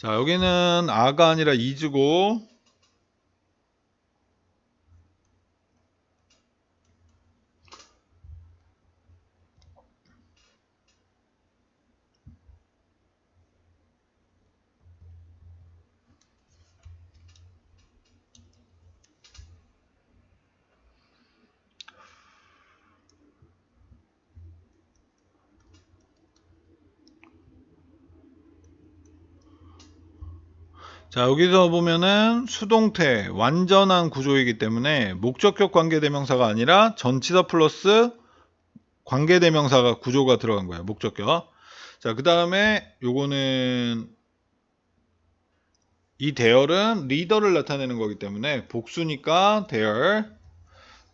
자, 여기는 아가 아니라 이즈고 자, 여기서 보면은 수동태 완전한 구조이기 때문에 목적격 관계대명사가 아니라 전치사 플러스 관계대명사가 구조가 들어간 거예요. 목적격. 자, 그 다음에 요거는 이 대열은 리더를 나타내는 거기 때문에 복수니까 대열.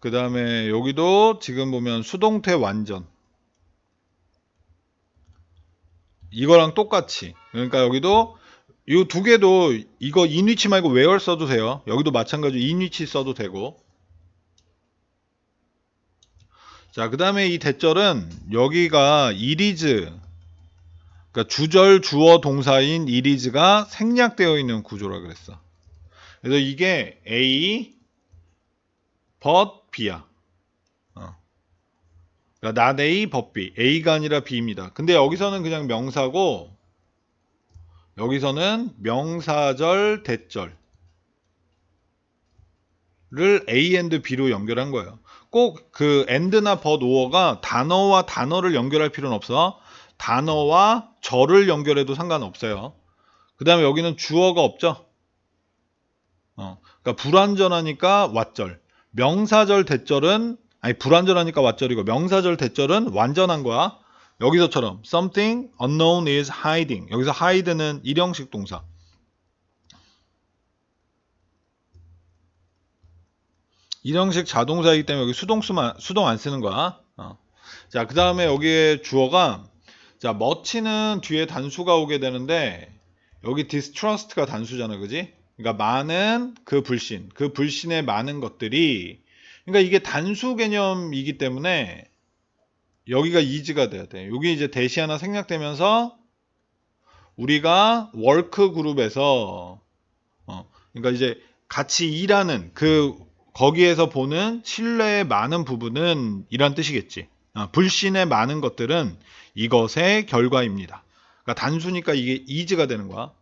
그 다음에 여기도 지금 보면 수동태 완전. 이거랑 똑같이. 그러니까 여기도 이 두 개도 이거 인위치 말고 where 써도 돼요. 여기도 마찬가지로 인위치 써도 되고. 자, 그 다음에 이 대절은 여기가 이리즈, 그러니까 주절 주어 동사인 이리즈가 생략되어 있는 구조라 그랬어. 그래서 이게 A, but B야. 어. 그러니까 not A, but B. A가 아니라 B입니다. 근데 여기서는 그냥 명사고 여기서는 명사절 대절을 A and B로 연결한 거예요. 꼭 그 and나 but or가 단어와 단어를 연결할 필요는 없어. 단어와 절을 연결해도 상관없어요. 그 다음에 여기는 주어가 없죠. 어, 그러니까 불완전하니까 왓절. 명사절 대절은 아니 불완전하니까 왓절이고 명사절 대절은 완전한 거야. 여기서처럼 something unknown is hiding. 여기서 hide는 일형식 동사. 일형식 자동사이기 때문에 여기 수동수만 수동 안 쓰는 거야. 어. 자, 그다음에 여기에 주어가 자, much는 뒤에 단수가 오게 되는데 여기 distrust가 단수잖아. 그지? 그러니까 많은 그 불신, 그 불신의 많은 것들이 그러니까 이게 단수 개념이기 때문에 여기가 이즈가 돼야 돼. 여기 이제 대시 하나 생략되면서 우리가 워크 그룹에서 어, 그러니까 이제 같이 일하는 그 거기에서 보는 신뢰의 많은 부분은 이란 뜻이겠지. 어, 불신의 많은 것들은 이것의 결과입니다. 그러니까 단수니까 이게 이즈가 되는 거야.